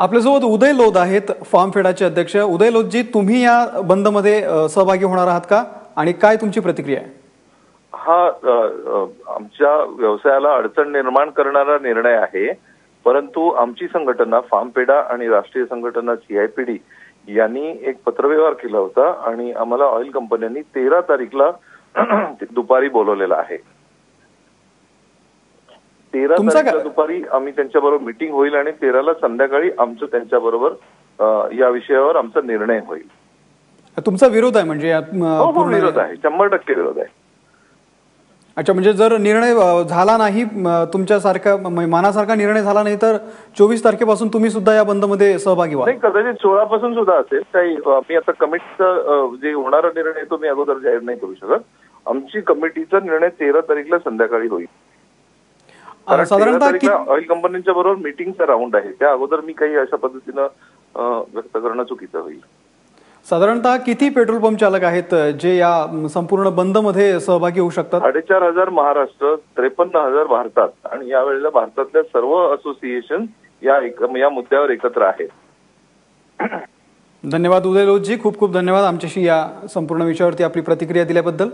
आपल्यासोबत उदय लोध आहेत फार्म फेडाचे अध्यक्ष. उदय लोधजी तुम्ही या बंदमध्ये सहभागी होणार आहात का? आणि काय तुमची प्रतिक्रिया आहे? हा आमच्या व्यवसायाला अडचण निर्माण करणारा निर्णय आहे. परंतु आमची संघटना फार्मपेडा आणि राष्ट्रीय संघटना सीआयपीडी यांनी एक पत्रव्यवहार केला होता आणि आम्हाला ऑइल कंपन्यांनी तेरा तारीखला दुपारी बोलवलेलं आहे. तेरा तारखेला दुपारी आम्ही त्यांच्याबरोबर मिटिंग होईल आणि तेराला संध्याकाळी आमचं त्यांच्याबरोबर या विषयावर आमचा निर्णय होईल. तुमचा विरोध आहे म्हणजे हो हो विरोध आहे. शंभर टक्के विरोध आहे. अच्छा म्हणजे जर निर्णय झाला नाही तुमच्यासारखा मनासारखा निर्णय झाला नाही तर चोवीस तारखेपासून तुम्ही सुद्धा या बंदमध्ये सहभागी व्हा. कदाचित सोळा पासून सुद्धा असेल. काही मी आता कमिटीचा जे होणारा निर्णय तो मी अगोदर जाहीर नाही करू शकत. आमची कमिटीचा निर्णय तेरा तारीखला संध्याकाळी होईल. कारण तेरा साधारणतः तारीखला कि- ऑइल कंपन्यांच्या बरोबर मिटिंगचा राऊंड आहे त्या अगोदर मी काही अशा पद्धतीनं व्यक्त करणं चुकीचं होईल. साधारणतः किती पेट्रोल पंप चालक आहेत जे या संपूर्ण बंदमध्ये सहभागी होऊ शकतात? साडेचार हजार महाराष्ट्र त्रेपन्न हजार भारतात. आणि यावेळेला भारतातल्या सर्व असोसिएशन या एक- या मुद्द्यावर एकत्र आहेत. धन्यवाद उदय लोधजी खूप खूप धन्यवाद आमच्याशी या संपूर्ण विषयावरती आपली प्रतिक्रिया दिल्याबद्दल.